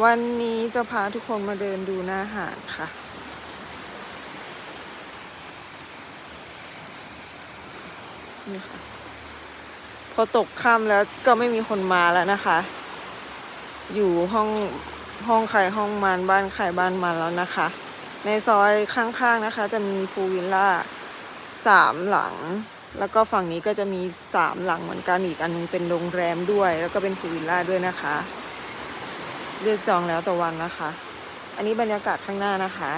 วันนี้จะพาทุกคนมาเดินดูหน้าหาดค่ะ นี่ค่ะ พอตกค่ำแล้วก็ไม่มีคนมาแล้วนะคะ อยู่ห้องห้องใครห้องมันบ้านใครบ้านมันแล้วนะคะ ในซอยข้างๆนะคะ จะมีพูลวิลล่าสามหลัง แล้วก็ฝั่งนี้ก็จะมีสามหลังเหมือนกันอีกอันนึงเป็นโรงแรมด้วย แล้วก็เป็นพูลวิลล่าด้วยนะคะ เลือกจองแล้วต่อวันนะคะ อันนี้บรรยากาศข้างหน้านะคะ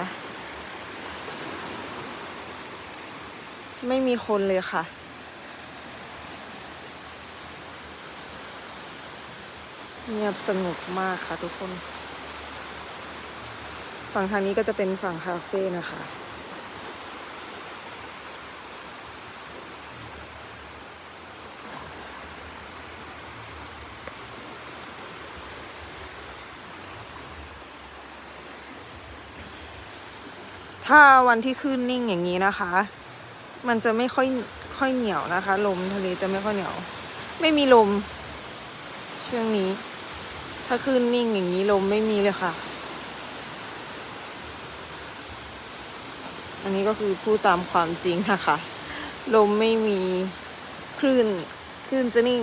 ไม่มีคนเลยค่ะ เงียบสงบมากค่ะทุกคน ฝั่งทางนี้ก็จะเป็นฝั่งคาเฟ่นะคะ ถ้าวันที่ขึ้นนิ่งอย่างนี้นะคะ มันจะไม่ค่อยค่อยเหนียวนะคะ ลมทะเลจะไม่ค่อยเหนียว ไม่มีลม ช่วงนี้ ถ้าขึ้นนิ่งอย่างนี้ลมไม่มีเลยค่ะ อันนี้ก็คือพูดตามความจริงนะคะ ลมไม่มีคลื่นคลื่นจะนิ่ง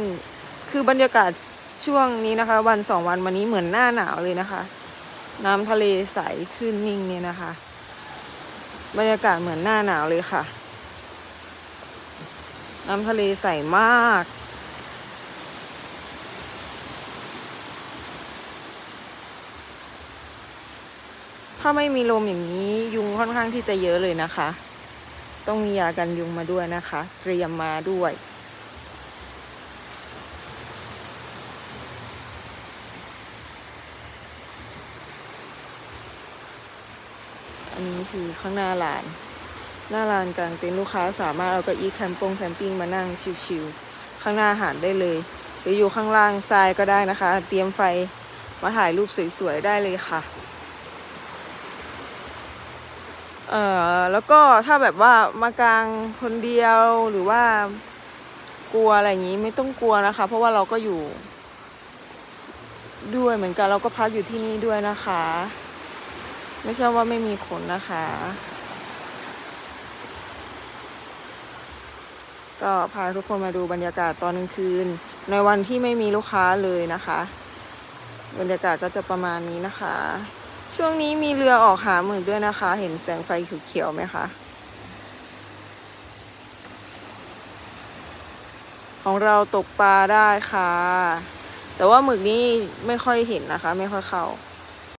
คือบรรยากาศช่วงนี้นะคะ วันสองวันวันนี้เหมือนหน้าหนาวเลยนะคะ น้ำทะเลใสคลื่นนิ่งเนี่ยนะคะ บรรยากาศเหมือนหน้าหนาวเลยค่ะ น้ำทะเลใสมาก ถ้าไม่มีลมอย่างนี้ยุงค่อนข้างที่จะเยอะเลยนะคะ ต้องมียากันยุงมาด้วยนะคะ เตรียมมาด้วย อันนี้คือข้างหน้าลาน หน้าลานกลางเต็นท์ลูกค้าสามารถเอาเก้าอี้แคมปงแคมปิ้งมานั่งชิวๆข้างหน้าหาดได้เลย หรืออยู่ข้างล่างทรายก็ได้นะคะ เตรียมไฟมาถ่ายรูปสวยๆได้เลยค่ะเอ่อแล้วก็ถ้าแบบว่ามากางคนเดียวหรือว่ากลัวอะไรอย่างนี้ไม่ต้องกลัวนะคะ เพราะว่าเราก็อยู่ด้วยเหมือนกันเราก็พักอยู่ที่นี่ด้วยนะคะ ไม่ใช่ว่าไม่มีคนนะคะ ก็พาทุกคนมาดูบรรยากาศตอนกลางคืน ในวันที่ไม่มีลูกค้าเลยนะคะ บรรยากาศก็จะประมาณนี้นะคะ ช่วงนี้มีเรือออกหาหมึกด้วยนะคะ เห็นแสงไฟเขียวๆไหมคะของเราตกปลาได้ค่ะ แต่ว่าหมึกนี้ไม่ค่อยเห็นนะคะ ไม่ค่อยเข้า